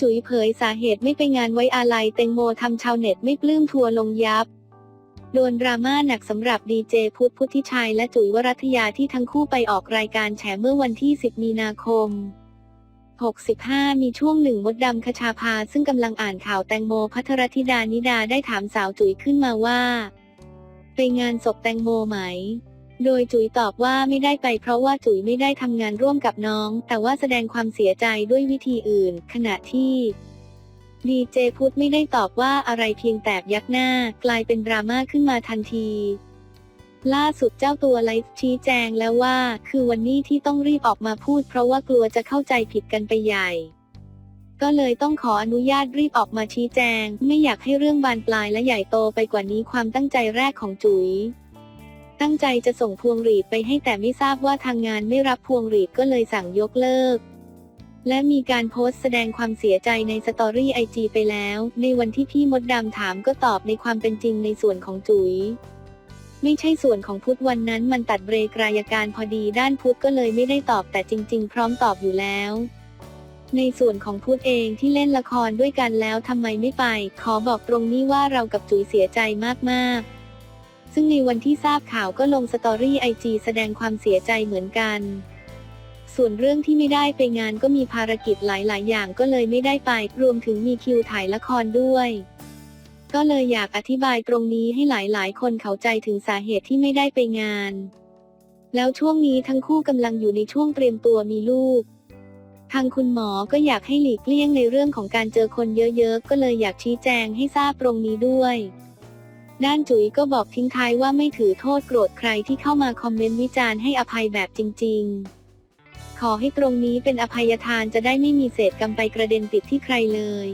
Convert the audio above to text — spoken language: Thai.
จุ๋ยเผยสาเหตุไม่ไปงานไว้อาลัยแตงโมทำชาวเน็ตไม่ปลื้มทัวร์ลงยับ โดนดราม่าหนักสำหรับดีเจพุทธพุทธิชัยและจุ๋ยวรัตยาที่ทั้งคู่ไปออกรายการแฉเมื่อวันที่ 10 มีนาคม 65 มีช่วงหนึ่งมดดำคชาภาซึ่งกำลังอ่านข่าวแตงโมพัทรธิดานิดาได้ถามสาวจุ๋ยขึ้นมาว่า ไปงานศพแตงโมไหม โดยจุ๋ยตอบว่าไม่ได้ไปเพราะว่าจุ๋ยไม่ได้ทำงานร่วมกับน้อง แต่ว่าแสดงความเสียใจด้วยวิธีอื่น ขณะที่ดีเจพุทธไม่ได้ตอบว่าอะไรเพียงแต่ยักหน้ากลายเป็นดราม่าขึ้นมาทันที ล่าสุดเจ้าตัวไลฟ์ชี้แจงแล้วว่า คือวันนี้ที่ต้องรีบออกมาพูด เพราะว่ากลัวจะเข้าใจผิดกันไปใหญ่ ก็เลยต้องขออนุญาตรีบออกมาชี้แจง ไม่อยากให้เรื่องบานปลายและใหญ่โตไปกว่านี้ความตั้งใจแรกของจุ๋ย ตั้งใจจะส่งพวงหรีดไปให้แต่ไม่ทราบว่าทางงานไม่รับพวงหรีดก็เลยสั่งยกเลิก และมีการโพสต์แสดงความเสียใจในสตอรี่ไอจีไปแล้ว ในวันที่พี่มดดำถามก็ตอบในความเป็นจริงในส่วนของจุ๋ยไม่ใช่ส่วนของพุทธวันนั้นมันตัดเบรกรายการพอดีด้านพุทธก็เลยไม่ได้ตอบแต่จริง ๆ พร้อมตอบอยู่แล้ว ในส่วนของพุทธเองที่เล่นละครด้วยกันแล้วทำไมไม่ไป ขอบอกตรงนี้ว่าเรากับจุ๋ยเสียใจมากๆ ซึ่งในวันที่ทราบข่าวก็ลงสตอรี่ไอจีแสดงความเสียใจเหมือนกัน ส่วนเรื่องที่ไม่ได้ไปงานก็มีภารกิจหลาย ๆ อย่างก็เลยไม่ได้ไป รวมถึงมีคิวถ่ายละครด้วย ก็เลยอยากอธิบายตรงนี้ให้หลาย ๆ คนเข้าใจถึงสาเหตุที่ไม่ได้ไปงาน แล้วช่วงนี้ทั้งคู่กำลังอยู่ในช่วงเตรียมตัวมีลูกทางคุณหมอก็อยากให้หลีกเลี่ยงในเรื่องของการเจอคนเยอะ ๆ ก็เลยอยากชี้แจงให้ทราบตรงนี้ด้วย ด้านจุ๋ยก็บอกทิ้งท้ายว่าไม่ถือโทษโกรธใครที่เข้ามาคอมเมนต์วิจารณ์ให้อภัยแบบจริง ๆ ขอให้ตรงนี้เป็นอภัยทานจะได้ไม่มีเศษกรรมไปกระเด็นติดที่ใครเลย